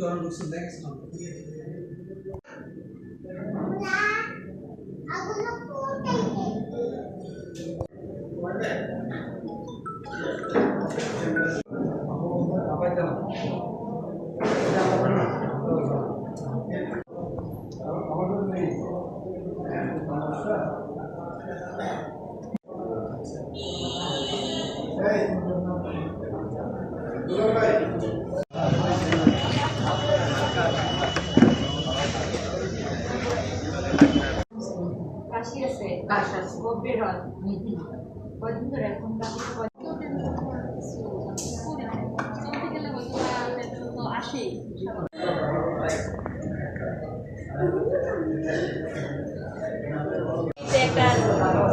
to our looks and.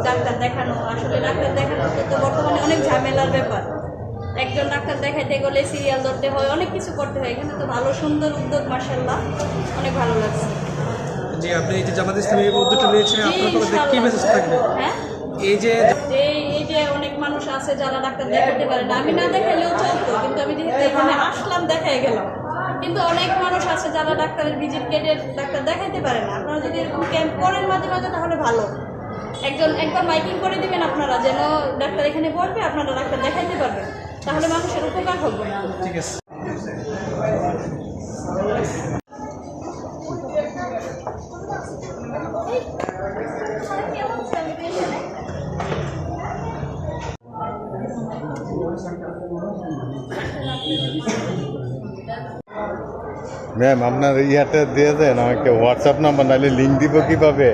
Doctor দেখানো, আসলে doctor দেখানো তো বর্তমানে অনেক ঝামেলার ব্যাপার। একজন ডাক্তার দেখাইতে গেলে সিরিয়াল ধরতে হয়, অনেক কিছু করতে হয়। এখানে তো ভালো, সুন্দর উদ্যোগ মার্শাল্লাহ অনেক ভালো লাগছে। জি আপনি এই যে জামাত ইসলামী এই উদ্যোগটা নিয়েছেন আপনার তরফ থেকে কি মেসেজ থাকবে? হ্যাঁ? এই যে যে এই যে অনেক মানুষ আছে যারা ডাক্তার দেখাতে পারে না আমি না দেখাইলেও চলতো কিন্তু আমি যেহেতু এখানে আসলাম দেখাই গেলাম। কিন্তু অনেক মানুষ আছে যারা ডাক্তারের ভিজিট কেটে ডাক্তার দেখাইতে পারে না। আপনারা যদি এরকম ক্যাম্প করেন মাঝে মাঝে তাহলে ভালো। একজন একবার মাইকিং করে দিবেন আপনারা যেন ডাক্তার এখানে বলবে আপনারা ডাক্তার দেখাইতে পারবেন। তাহলে মানুষের উপকার হবে। ঠিক আছে। ম্যাম আপনার ইয়াটা দিয়ে দেন আমাকে হোয়াটসঅ্যাপ নাম্বার নাহলে লিঙ্ক দিব কীভাবে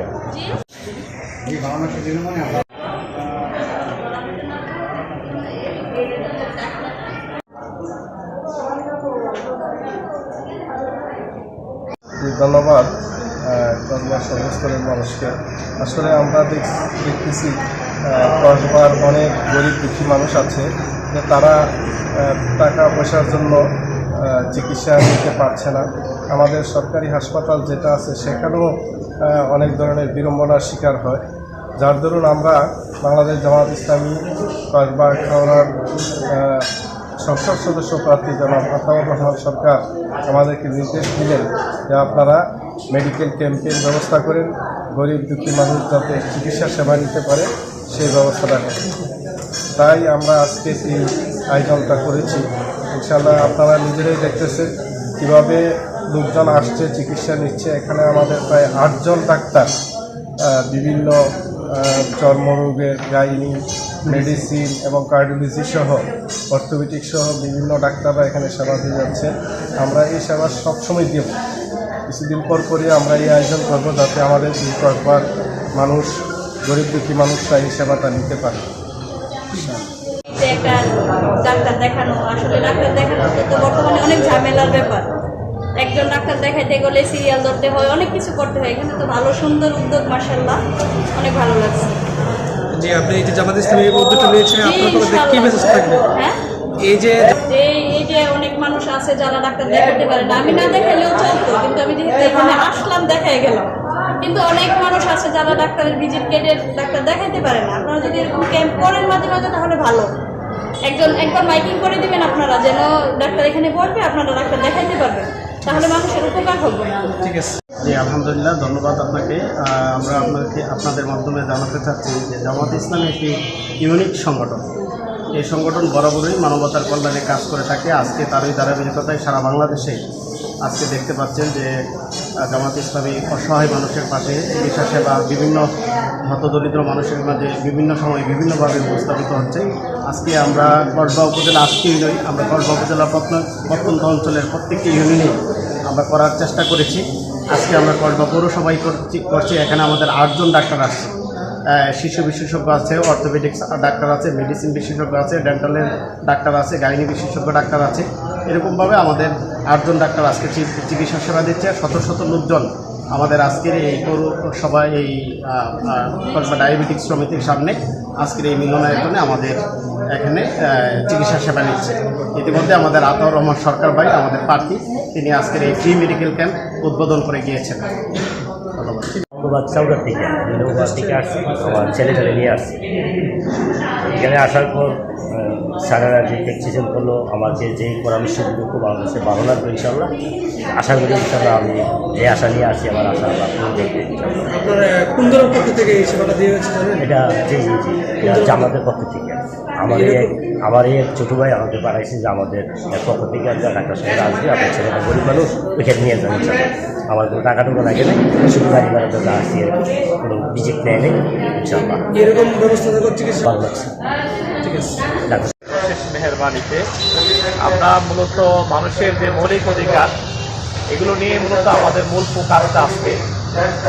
জি জি, ধন্যবাদ কসবার সর্বস্তরের মানুষকে। আসলে আমরা দেখ- দেখতেছি কসবার অনেক গরিব দুঃখী মানুষ আছে, যে তারা টাকা পয়সার জন্য চিকিৎসা নিতে পারছে না। আমাদের সরকারি হাসপাতাল যেটা আছে, সেখানেও অনেক ধরনের বিড়ম্বনার শিকার হয়। যার দরুন আমরা বাংলাদেশ জামাত ইসলামী কসবা খাওয়ার সংসদ সদস্য প্রার্থী জনাব আতাউর রহমান সরকার আমাদেরকে নির্দেশ দিলেন যে আপনারা মেডিকেল ক্যাম্পের ব্যবস্থা করেন। গরিব দুঃখী মানুষ যাতে চিকিৎসা সেবা নিতে পারে, সেই ব্যবস্থাটা করেন তাই আমরা আজকে এই আয়োজনটা করেছি। ইনশাল্লাহ আপনারা নিজেরাই দেখতেছেন কীভাবে লোকজন আসছে, চিকিৎসা নিচ্ছে। এখানে আমাদের প্রায় আটজন ডাক্তার বিভিন্ন চর্মরোগের, গাইনি, মেডিসিন এবং কার্ডিওলজি সহ অর্থোপেডিক সহ বিভিন্ন ডাক্তাররা এখানে সেবা দিয়ে যাচ্ছে। আমরা এই সেবা সবসময় দেব। কিছুদিন পর পরই আমরা এই আয়োজন করব যাতে আমাদের এই কয়েকবার মানুষ গরিব দুঃখী মানুষরা এই সেবাটা নিতে পারে। ডাক্তার দেখানো আসলে ডাক্তার দেখানো তো বর্তমানে অনেক ঝামেলার ব্যাপার। একজন ডাক্তার দেখাইতে গেলে সিরিয়াল ধরতে হয় অনেক কিছু করতে হয়। এখানে তো ভালো সুন্দর উদ্যোগ মার্শাল্লাহ অনেক ভালো লাগছে। জি আপনি এই যে জামাত ইসলামী উদ্যোগটা নিয়েছেন আপনার কি মেসেজ থাকবে? হ্যাঁ? এই যে যে এই যে অনেক মানুষ আছে যারা ডাক্তার দেখাতে পারে না আমি না দেখাইলেও চলতো কিন্তু আমি যেহেতু এখানে আসলাম দেখাই গেলাম। কিন্তু অনেক মানুষ আছে যারা ডাক্তারের ভিজিট কেটে ডাক্তার দেখাইতে পারে না। আপনারা যদি এরকম ক্যাম্প করেন মাঝে মাঝে তাহলে ভালো। একজন একবার মাইকিং করে দিবেন আপনারা যেন ডাক্তার এখানে বলবে আপনারা ডাক্তার দেখাইতে পারবেন। তাহলে মানুষের উপকার হবে। ঠিক আছে। জি আলহামদুলিল্লাহ ধন্যবাদ আপনাকে। আমরা আপনাকে আপনাদের মাধ্যমে জানাতে চাচ্ছি যে জামাত ইসলাম একটি ইউনিক সংগঠন। এই সংগঠন বরাবরই মানবতার কল্যাণে কাজ করে থাকে। আজকে তারই ধারাবাহিকতায় সারা বাংলাদেশে আজকে দেখতে পাচ্ছেন যে জামাত ইসলামী অসহায় মানুষের পাশে চিকিৎসা সেবা, বিভিন্ন হতদরিদ্র মানুষের মাঝে বিভিন্ন সময় বিভিন্নভাবে উপস্থাপিত হচ্ছে। আজকে আমরা কসবা উপজেলা আজকেই নই, আমরা কসবা উপজেলা প্রত্যন্ত অঞ্চলের প্রত্যেকটি ইউনিয়নে আমরা করার চেষ্টা করেছি। আজকে আমরা কসবা পৌরসভায় করছি করছি, এখানে আমাদের আটজন ডাক্তার আসছে। শিশু বিশেষজ্ঞ আছে অর্থোপেডিক্স ডাক্তার আছে মেডিসিন বিশেষজ্ঞ আছে ডেন্টালের ডাক্তার আছে, গাইনি বিশেষজ্ঞ ডাক্তার আছে। এরকমভাবে আমাদের আটজন ডাক্তার আজকে চিকিৎসা সেবা দিচ্ছে। শত শত লোকজন আমাদের আজকের এই পৌরসভা, এই ডায়াবেটিক সমিতির সামনে আজকের এই মিলনায়তনে আমাদের এখানে চিকিৎসা সেবা নিচ্ছে। ইতিমধ্যে আমাদের আতাউর রহমান সরকার ভাই, আমাদের প্রার্থী তিনি আজকের এই ফ্রি মেডিকেল ক্যাম্প উদ্বোধন করে গিয়েছেন। ধন্যবাদ। ধন্যবাদ চাউডার থেকে। ধন্যবাদ থেকে আসছি আমার ছেলে ছেলে নিয়ে আসছি। এখানে আসার পর আহ, স্যারেরা যে প্রেসক্রিপশন করল আমাকে যে পরামর্শ দিল খুব আমার কাছে ভালো লাগবে ইনশাল্লাহ আশা করি ইনশাল্লাহ আমি যে আশা নিয়ে আসি আমার আশা আল্লাহ আপনার কোন দলের পক্ষ থেকে এই সেবাটা দিয়ে হচ্ছে এটা জি জি জি। এটা জামাতের পক্ষ থেকে। আমার এই আমার এই এক ছোটো ভাই আমাকে পাঠাইছে যে আমাদের পক্ষ থেকে একটা ডাক্তার সাহেব আসবে আপনার ছেলেটা গরিব মানুষ ওইখানে নিয়ে যাবেন আমার কোনো টাকা টুকু লাগে না শুধু গাড়ি ভাড়াটা যা আসছে আর কোনো ভিজিট নেয় নেই ইনশাল্লাহ। এরকম ব্যবস্থা চিকিৎসা ভালো লাগছে। ঠিক আছে। ডাক্তার মেহরবানিতে আমরা মূলত মানুষের যে মৌলিক অধিকার এগুলো নিয়ে মূলত আমাদের মূল ফোকাসটা আসবে।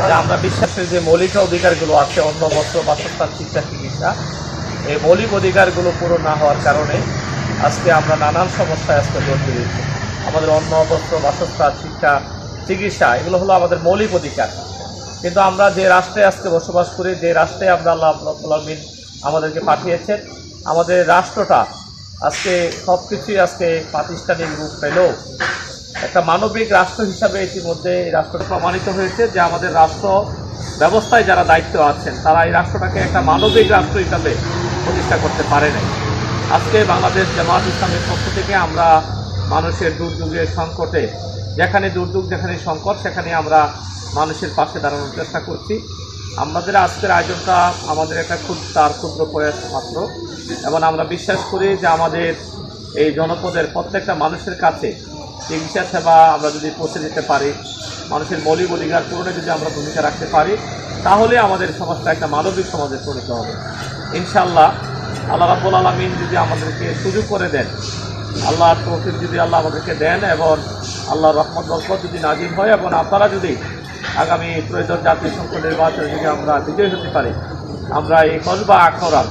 যে আমরা বিশ্বাসের যে মৌলিক অধিকারগুলো আছে অন্ন বস্ত্র বাসস্থান শিক্ষা চিকিৎসা এই মৌলিক অধিকারগুলো পূরণ না হওয়ার কারণে আজকে আমরা নানান সমস্যায় আজকে জড় দিয়েছি আমাদের অন্ন, বস্ত্র, বাসস্থান, শিক্ষা, চিকিৎসা, এগুলো হলো আমাদের মৌলিক অধিকার। কিন্তু আমরা যে রাষ্ট্রে আজকে বসবাস করি, যে রাষ্ট্রে আমরা আল্লাহ আলামিন আমাদেরকে পাঠিয়েছেন, আমাদের রাষ্ট্রটা আজকে সব কিছুই আজকে প্রাতিষ্ঠানিক রূপ পেলেও একটা মানবিক রাষ্ট্র হিসাবে ইতিমধ্যে এই রাষ্ট্র প্রমাণিত হয়েছে যে আমাদের রাষ্ট্র ব্যবস্থায় যারা দায়িত্ব আছেন, তারা এই রাষ্ট্রটাকে একটা মানবিক রাষ্ট্র হিসাবে প্রতিষ্ঠা করতে পারে নাই। আজকে বাংলাদেশ জামাত ইসলামের পক্ষ থেকে আমরা মানুষের দুর্যোগের সংকটে, যেখানে দুর্যোগ, যেখানে সংকট, সেখানে আমরা মানুষের পাশে দাঁড়ানোর চেষ্টা করছি। আমাদের আজকের আয়োজনটা আমাদের একটা ক্ষুদ্র তার ক্ষুদ্র প্রয়াস মাত্র। এবং আমরা বিশ্বাস করি যে আমাদের এই জনপদের প্রত্যেকটা মানুষের কাছে চিকিৎসা সেবা আমরা যদি পৌঁছে দিতে পারি, মানুষের মৌলিক অধিকার পূরণে যদি আমরা ভূমিকা রাখতে পারি, তাহলে আমাদের সমাজটা একটা মানবিক সমাজে পরিণত হবে। ইনশাল্লাহ আল্লাহ রাব্বুল আলমিন যদি আমাদেরকে সুযোগ করে দেন আল্লাহ তৌফিক যদি আল্লাহ আমাদেরকে দেন এবং আল্লাহ রহমত বরকত যদি নাজিম হয় এবং আপনারা যদি আগামী প্রয়োজন জাতীয় সংসদ নির্বাচনে যদি আমরা বিজয়ী হতে পারি, আমরা এই কসবা আখড়া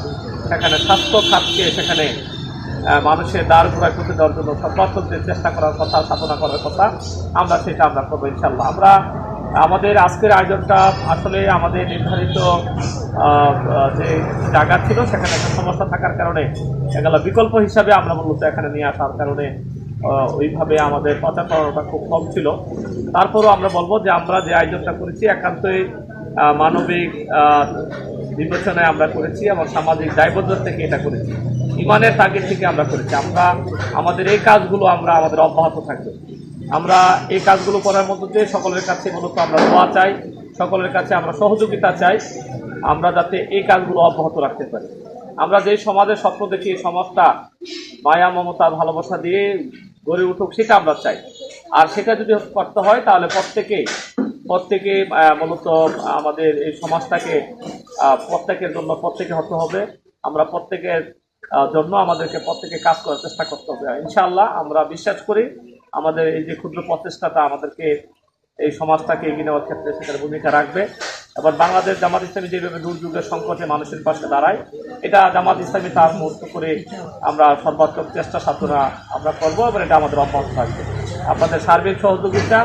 সেখানে স্বাস্থ্য খাতকে সেখানে মানুষের দ্বার ঘোরায় করতে দেওয়ার জন্য সর্বাত্মকের চেষ্টা করার কথা স্থাপনা করার কথা, আমরা সেটা আমরা করব ইনশাল্লাহ আমরা আমাদের আজকের আয়োজনটা আসলে আমাদের নির্ধারিত যে জায়গা ছিল, সেখানে একটা সমস্যা থাকার কারণে এগুলো বিকল্প হিসাবে আমরা মূলত এখানে নিয়ে আসার কারণে ওইভাবে আমাদের প্রচার করাটা খুব কম ছিল। তারপরও আমরা বলব যে আমরা যে আয়োজনটা করেছি, একান্তই মানবিক বিবেচনায় আমরা করেছি এবং সামাজিক দায়বদ্ধতা থেকে এটা করেছি। ইমানের তাগিদ থেকে আমরা করেছি। আমরা, আমাদের এই কাজগুলো আমরা আমাদের অব্যাহত থাকবে। আমরা এই কাজগুলো করার মধ্য দিয়ে সকলের কাছে মূলত আমরা দোয়া চাই সকলের কাছে আমরা সহযোগিতা চাই আমরা যাতে এই কাজগুলো অব্যাহত রাখতে পারি। আমরা যে সমাজের স্বপ্ন দেখি এই সমাজটা মায়া মমতা ভালোবাসা দিয়ে গড়ে উঠুক সেটা আমরা চাই। আর সেটা যদি করতে হয় তাহলে প্রত্যেকে আহ, মূলত আমাদের এই সমাজটাকে প্রত্যেকের জন্য প্রত্যেকে হতে হবে। আমরা প্রত্যেকের জন্য আমাদেরকে প্রত্যেকে কাজ করার চেষ্টা করতে হবে। ইনশাআল্লাহ আমরা বিশ্বাস করি আমাদের এই যে ক্ষুদ্র প্রচেষ্টাটা আমাদেরকে এই সমাজটাকে এগিয়ে নেওয়ার ক্ষেত্রে সেখানে ভূমিকা রাখবে। এবার বাংলাদেশ জামাত ইসলামী যেভাবে দুর্যোগের সংকটে মানুষের পাশে দাঁড়ায়, এটা জামাত ইসলামী তার মুহূর্ত করে আমরা সর্বাত্মক চেষ্টা সাধনা আমরা করব এবং এটা আমাদের অব্যাহত থাকবে। আপনাদের সার্বিক সহযোগিতা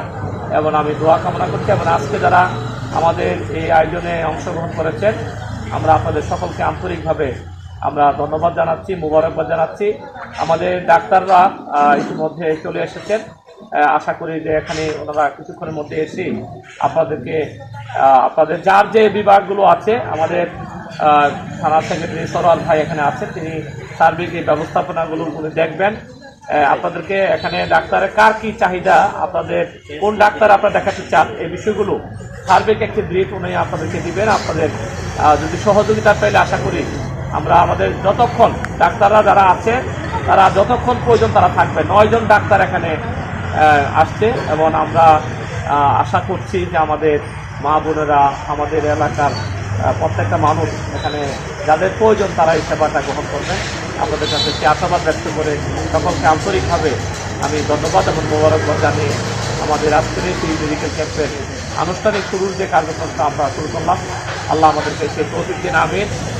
এবং আমি দোয়া কামনা করছি এবং আজকে যারা আমাদের এই আয়োজনে অংশগ্রহণ করেছেন, আমরা আপনাদের সকলকে আন্তরিকভাবে আমরা ধন্যবাদ জানাচ্ছি, মুবারকবাদ জানাচ্ছি। আমাদের ডাক্তাররা ইতিমধ্যে চলে এসেছেন। আশা করি যে এখানে ওনারা কিছুক্ষণের মধ্যে এসে আপনাদেরকে আপনাদের যার যে বিভাগগুলো আছে, আমাদের থানা সেক্রেটারি সরোয়ার ভাই এখানে আছেন, তিনি সার্বিক এই ব্যবস্থাপনাগুলো উনি দেখবেন। আপনাদেরকে এখানে ডাক্তারের কার কি চাহিদা, আপনাদের কোন ডাক্তার আপনারা দেখাতে চান, এই বিষয়গুলো সার্বিক একটি ব্রিফ উনি আপনাদেরকে দিবেন। আপনাদের যদি সহযোগিতা পেলে আশা করি আমরা আমাদের যতক্ষণ ডাক্তাররা যারা আছে, তারা যতক্ষণ প্রয়োজন তারা থাকবে। নয়জন ডাক্তার এখানে আসছে এবং আমরা আশা করছি যে আমাদের মা বোনেরা, আমাদের এলাকার প্রত্যেকটা মানুষ এখানে যাদের প্রয়োজন তারা এই সেবাটা গ্রহণ করবেন আপনাদের কাছে সে আশাবাদ ব্যক্ত করে সকলকে আন্তরিকভাবে আমি ধন্যবাদ এবং মোবারকবাদ জানিয়ে আমাদের আজকের এই মেডিকেল ক্যাম্পের আনুষ্ঠানিক শুরুর যে কার্যক্রমটা আমরা শুরু করলাম, আল্লাহ আমাদেরকে সেই প্রতিদিন আমিন।